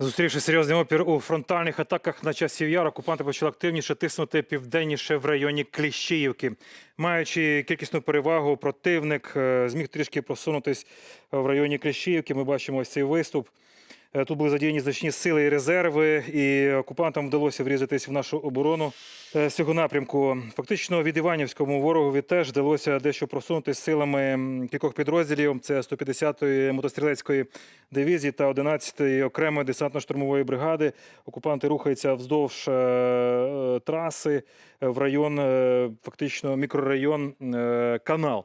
Зустрівши серйозний опір у фронтальних атаках на часів яр, окупанти почали активніше тиснути південніше в районі Кліщіївки. Маючи кількісну перевагу, противник е, зміг трішки просунутись в районі Кліщіївки. Ми бачимо ось цей виступ. Е, Тут були задіяні значні сили і резерви, і окупантам вдалося врізатись в нашу оборону е, з цього напрямку. Фактично від Іванівському ворогові теж вдалося дещо просунутися силами кількох підрозділів. Це 150-ї мотострілецької дивізії та 11-ї окремої десантно-штурмової бригади. Окупанти рухаються вздовж е, траси в район, фактично мікрорайон Канал.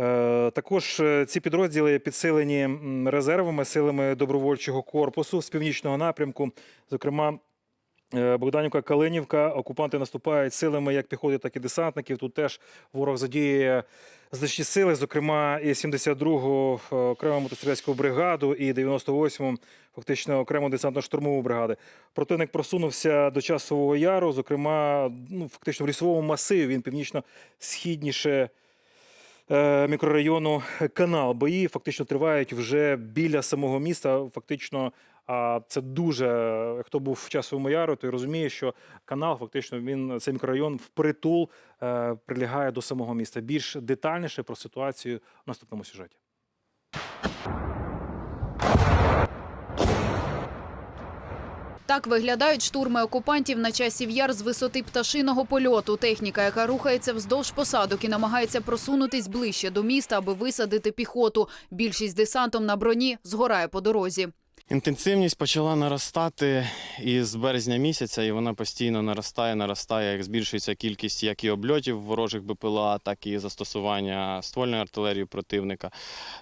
Е, Також е, ці підрозділи підсилені резервами, силами добровольчого корпусу з північного напрямку. Зокрема, е, Богданівка, Калинівка. Окупанти наступають силами як піхоти, так і десантників. Тут теж ворог задіє значні сили, зокрема, і 72-го е, окрему мотострілецьку бригаду, і 98-му фактично окрему десантно-штурмову бригади. Противник просунувся до часового яру, зокрема, ну фактично в лісовому масиві. Він північно-східніше мікрорайону канал. Бої фактично тривають вже біля самого міста. Фактично, а це дуже хто був в часовому яру, той розуміє, що канал фактично він цей мікрорайон впритул е, прилягає до самого міста. Більш детальніше про ситуацію в наступному сюжеті. Так виглядають штурми окупантів на часів яр з висоти пташиного польоту. Техніка, яка рухається вздовж посадок і намагається просунутись ближче до міста, аби висадити піхоту. Більшість десантом на броні згорає по дорозі. Інтенсивність почала наростати із березня місяця, і вона постійно наростає, наростає, як збільшується кількість як і обльотів ворожих БПЛА, так і застосування ствольної артилерії противника.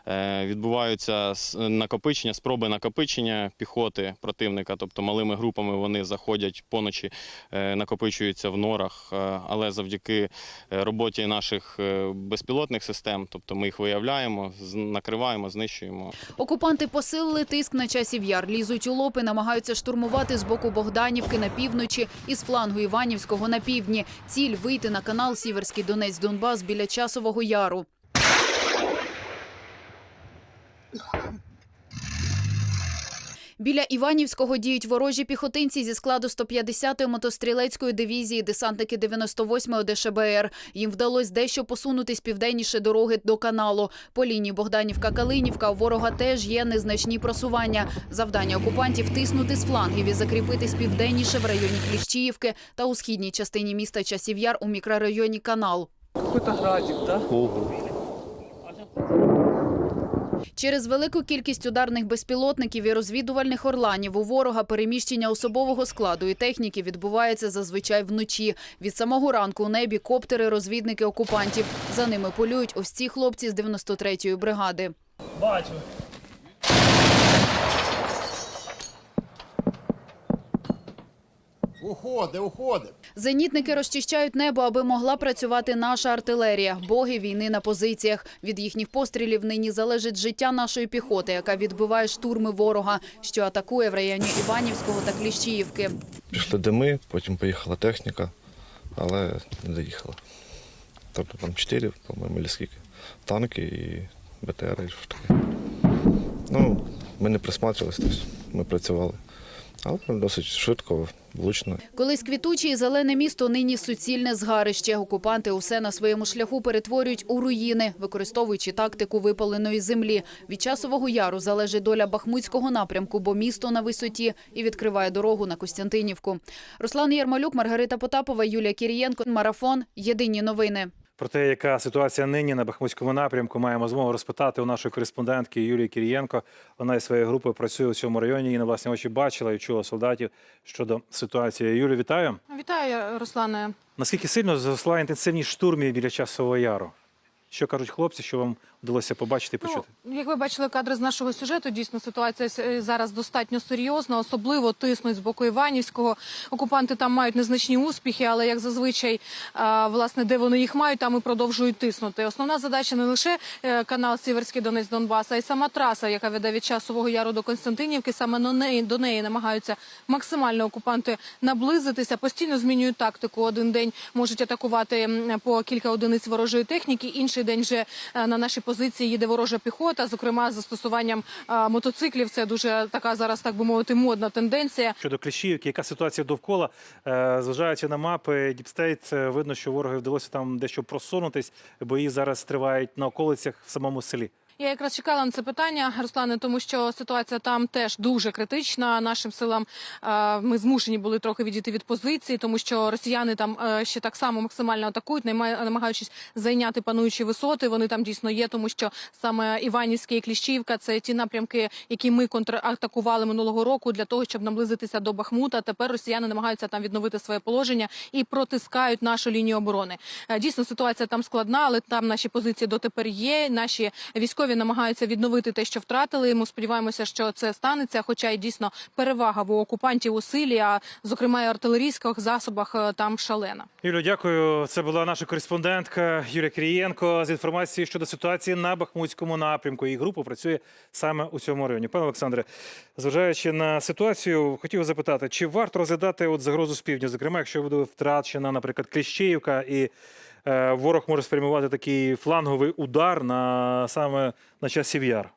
Е, відбуваються накопичення, спроби накопичення піхоти противника, тобто малими групами вони заходять поночі, е, накопичуються в норах. Е, але завдяки роботі наших безпілотних систем, тобто ми їх виявляємо, накриваємо, знищуємо. Окупанти посилили тиск на часів яр, лізуть у лопи, намагаються штурмувати з боку Богданівки на півночі і з флангу Іванівського на півдні. Ціль вийти на канал Сіверський Донець Донбас біля часового яру. Біля Іванівського діють ворожі піхотинці зі складу 150-ї мотострілецької дивізії, десантники 98-ї ДШБР. Їм вдалося дещо посунутись південніше дороги до каналу. По лінії Богданівка-Калинівка у ворога теж є незначні просування. Завдання окупантів тиснути з флангів і закріпитись південніше в районі Кліщіївки та у східній частині міста Часів'яр у мікрорайоні Канал. Какой-то градик, да? Через велику кількість ударних безпілотників і розвідувальних орланів у ворога переміщення особового складу і техніки відбувається зазвичай вночі. Від самого ранку у небі коптери розвідники окупантів. За ними полюють ось ці хлопці з 93-ї бригади. Бачу. Уходи, уходи. Зенітники розчищають небо, аби могла працювати наша артилерія. Боги війни на позиціях. Від їхніх пострілів нині залежить життя нашої піхоти, яка відбиває штурми ворога, що атакує в районі Іванівського та Кліщіївки. Пішли дими, потім поїхала техніка, але не доїхала. Тобто там чотири, по-моєму, чи скільки. Танки і БТР, і що таке. Ну, ми не присматривалися, тобто ми працювали. Але досить швидко, влучно. Колись квітуче і зелене місто нині суцільне згарище. Окупанти усе на своєму шляху перетворюють у руїни, використовуючи тактику випаленої землі. Від часового яру залежить доля Бахмутського напрямку, бо місто на висоті і відкриває дорогу на Костянтинівку. Руслан Ярмолюк, Маргарита Потапова, Юлія Кірієнко. Марафон. Єдині новини. Про те, яка ситуація нині на Бахмутському напрямку, маємо змогу розпитати у нашої кореспондентки Юлії Кірієнко. Вона із своєю групою працює у цьому районі і на власні очі бачила і чула солдатів щодо ситуації. Юлі, вітаю. Вітаю, Руслане. Наскільки сильно зросла інтенсивність штурмів біля часового яру? Що кажуть хлопці, що вам вдалося побачити і почути? Ну, як ви бачили кадри з нашого сюжету, дійсно ситуація е, зараз достатньо серйозна, особливо тиснуть з боку Іванівського. Окупанти там мають незначні успіхи, але як зазвичай, власне, де вони їх мають, там і продовжують тиснути. Основна задача не лише е, канал Сіверський Донець Донбас, а й сама траса, яка веде від часового яру до Константинівки. Саме на неї до неї намагаються максимально окупанти наблизитися. Постійно змінюють тактику. Один день можуть атакувати по кілька одиниць ворожої техніки, інший перший день вже е, на наші позиції їде ворожа піхота, зокрема з застосуванням е, мотоциклів. Це дуже така зараз, так би мовити, модна тенденція. Щодо Кліщіївки, яка ситуація довкола, Е, зважаючи на мапи Діпстейт, видно, що ворогу вдалося там дещо просунутись. Бої зараз тривають на околицях в самому селі. Я якраз чекала на це питання, Руслане, тому що ситуація там теж дуже критична. Нашим силам е, ми змушені були трохи відійти від позиції, тому що росіяни там е, ще так само максимально атакують, намагаючись зайняти пануючі висоти. Вони там дійсно є, тому що саме Іванівське і Кліщівка це ті напрямки, які ми контратакували минулого року для того, щоб наблизитися до Бахмута. Тепер росіяни намагаються там відновити своє положення і протискають нашу лінію оборони. Е, Дійсно, ситуація там складна, але там наші позиції дотепер є. Наші військові намагаються відновити те, що втратили. Ми сподіваємося, що це станеться. Хоча й дійсно перевага в окупантів у силі, а зокрема і артилерійських засобах е, там шалена. Юлю, дякую. Це була наша кореспондентка Юлія Крієнко з інформацією щодо ситуації на Бахмутському напрямку. Її група працює саме у цьому районі. Пане Олександре, зважаючи на ситуацію, хотів запитати, чи варто розглядати от загрозу з півдня, зокрема, якщо буде втрачена, наприклад, Кліщіївка, і ворог може спрямувати такий фланговий удар на саме на часів яр.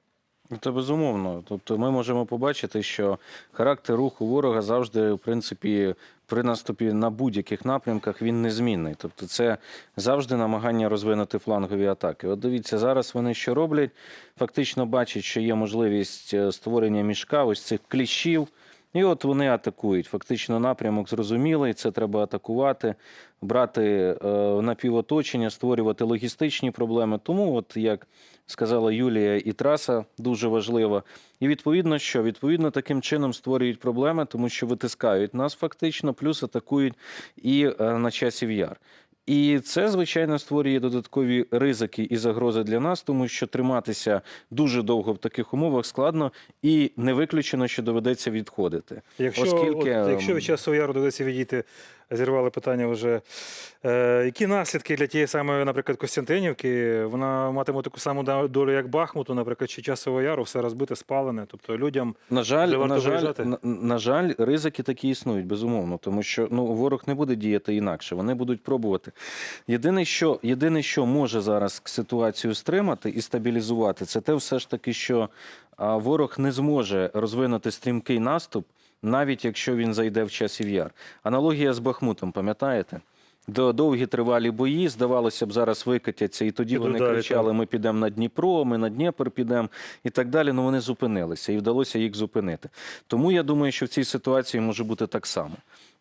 Ну, Це безумовно. Тобто ми можемо побачити, що характер руху ворога завжди, в принципі, при наступі на будь-яких напрямках він незмінний. Тобто, це завжди намагання розвинути флангові атаки. От дивіться, зараз вони що роблять? Фактично бачать, що є можливість е, створення мішка, ось цих кліщів. І от вони атакують. Фактично напрямок зрозумілий, це треба атакувати, брати е, напівоточення, створювати логістичні проблеми. Тому, от як сказала Юлія, і траса дуже важлива. І відповідно, що відповідно таким чином створюють проблеми, тому що витискають нас фактично, плюс атакують і е, на часів яр. І це, звичайно, створює додаткові ризики і загрози для нас, тому що триматися дуже довго в таких умовах складно, і не виключено, що доведеться відходити. Якщо, Оскільки, от, якщо ем, від часу яру доведеться відійти, зірвали питання вже. Е, які наслідки для тієї самої, наприклад, Костянтинівки? Вона матиме таку саму долю, як Бахмуту, наприклад, чи часового яру, все розбите, спалене. Тобто людям На жаль, на жаль, на, на жаль, ризики такі існують, безумовно, тому що ну ворог не буде діяти інакше. Вони будуть пробувати. Єдине, що єдине, що може зараз ситуацію стримати і стабілізувати, це те, все ж таки, що ворог не зможе розвинути стрімкий наступ, навіть якщо він зайде в часів яр. Аналогія з Бахмутом, пам'ятаєте? До довгі тривалі бої, здавалося б, зараз викатяться, і тоді вони далі, кричали: ми підемо на Дніпро, ми на Дніпр підемо і так далі. Ну вони зупинилися, і вдалося їх зупинити. Тому я думаю, що в цій ситуації може бути так само.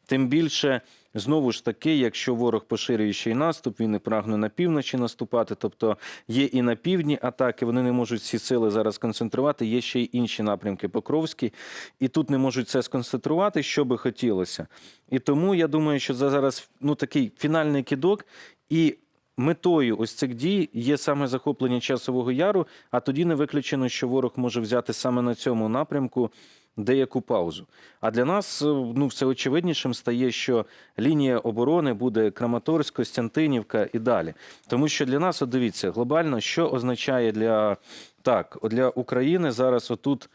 Тим більше, знову ж таки, якщо ворог поширює ще й наступ, він і прагне на півночі наступати. Тобто є і на півдні атаки, вони не можуть всі сили зараз концентрувати. Є ще й інші напрямки Покровський, і тут не можуть це сконцентрувати, що би хотілося. І тому я думаю, що за зараз ну такий фінальний кидок і. Метою ось цих дій є саме захоплення часового яру, а тоді не виключено, що ворог може взяти саме на цьому напрямку деяку паузу. А для нас е, ну все очевиднішим стає, що лінія оборони буде Краматорськ, Костянтинівка і далі. Тому що для нас, от дивіться, глобально, що означає для так, для України зараз отут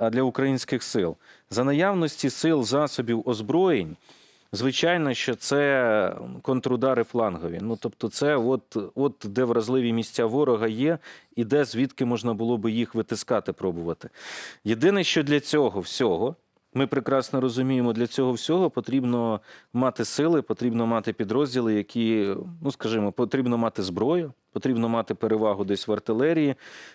для українських сил за наявності сил, засобів, озброєнь. Звичайно, що це контрудари флангові. Ну тобто, це от, от де вразливі місця ворога є, і де звідки можна було би їх витискати, пробувати. Єдине, що для цього всього. Ми прекрасно розуміємо, для цього всього потрібно мати сили, потрібно мати підрозділи, які, ну скажімо, потрібно мати зброю, потрібно мати перевагу десь в артилерії.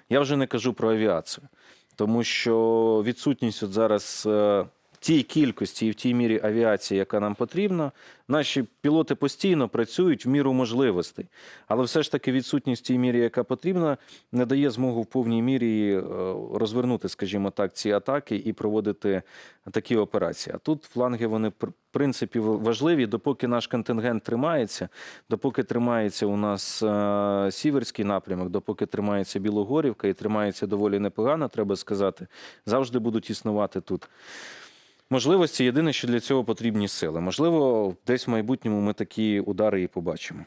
Я вже не кажу про авіацію, тому що відсутність от зараз е, тій кількості і в тій мірі авіації, яка нам потрібна, наші пілоти постійно працюють в міру можливостей. Але все ж таки відсутність тій мірі, яка потрібна, не дає змогу в повній мірі е, розвернути, скажімо так, ці атаки і проводити такі операції. А тут фланги вони в принципі важливі, допоки наш контингент тримається, допоки тримається у нас е, сіверський напрямок, допоки тримається Білогорівка і тримається доволі непогано, треба сказати, завжди будуть існувати тут. Можливості єдине, що для цього потрібні сили. Можливо, десь в майбутньому ми такі удари і побачимо.